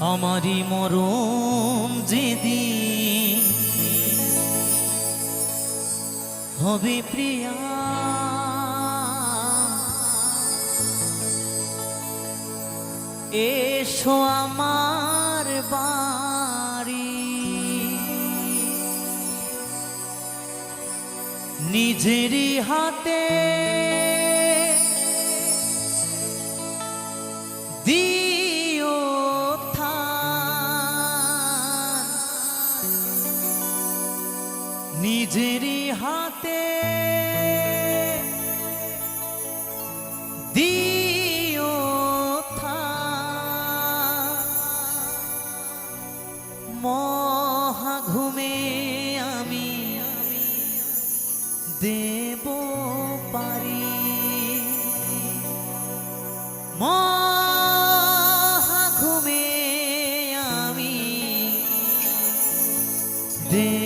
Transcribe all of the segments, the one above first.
আমারই মরণ যেদিন হবে প্রিয়া। এসো আমার বাড়ি। নিজেরই হাতে মহা ঘুমে আমি দেব পারি। মহা ঘুমে আমি দেব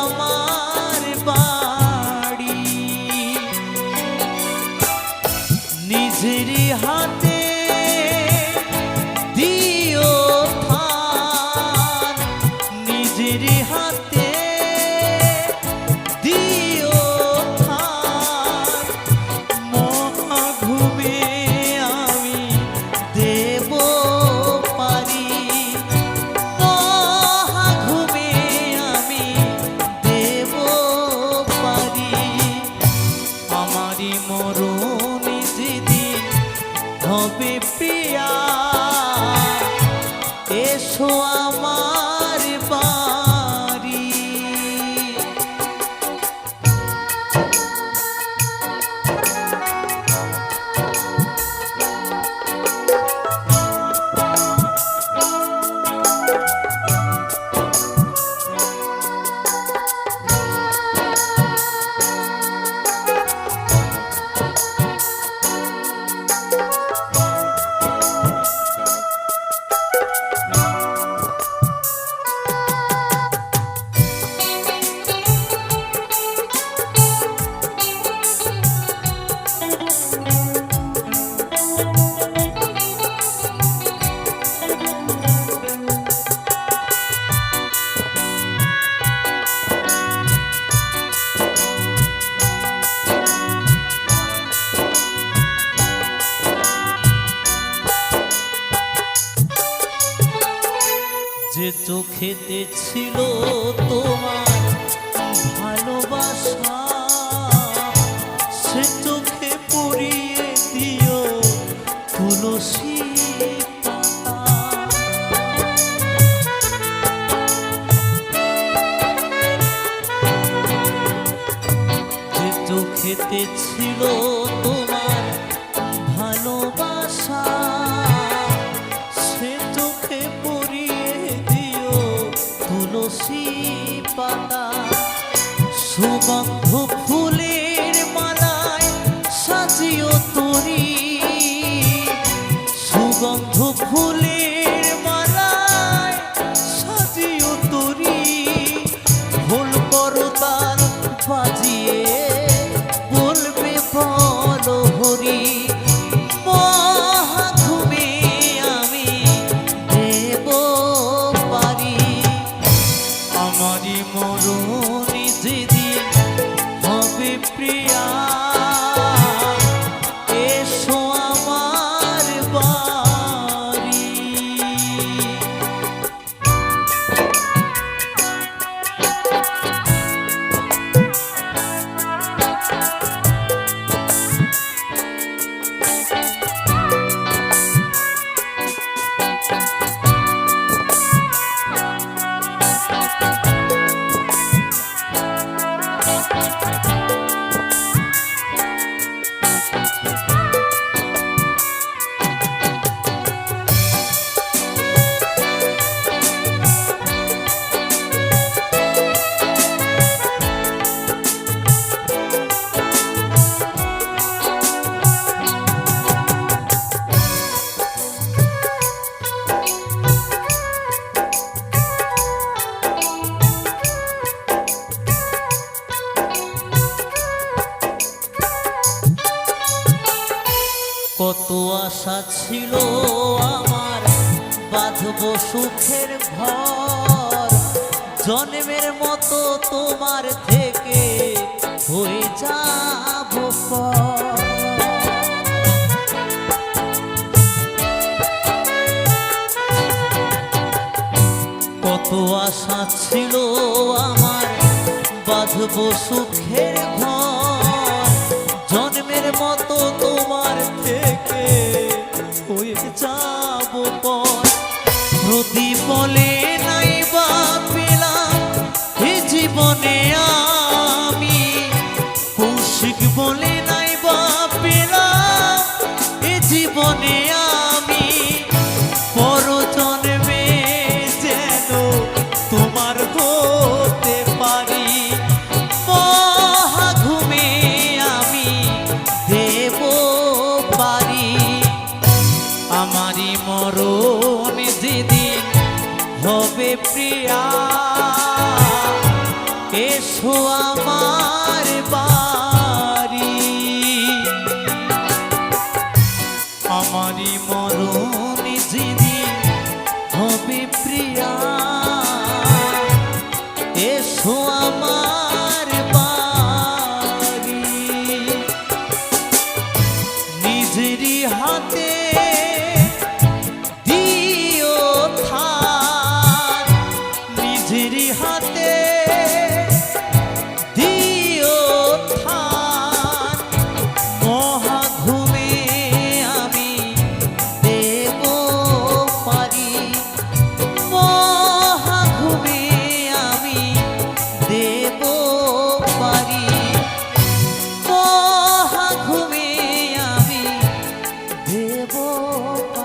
আমারই মরণ যেদিন হবে প্রিয়া যে চোখেতে ছিল তোমার ভালোবাসা সে চোখে পড়িয়ে দিও তুলসী চোখেতে ছিল তোমার পাতা সুগন্ধ ফুলের प्रिया ছিল আমার। বাঁধব সুখের ঘর। জন্মের মতো তোমার থেকে হয়ে যাব কত আশা ছিল আমার বাঁধব সুখের ঘর। জন্মের মতো তোমার থেকে soledad. হাতে ও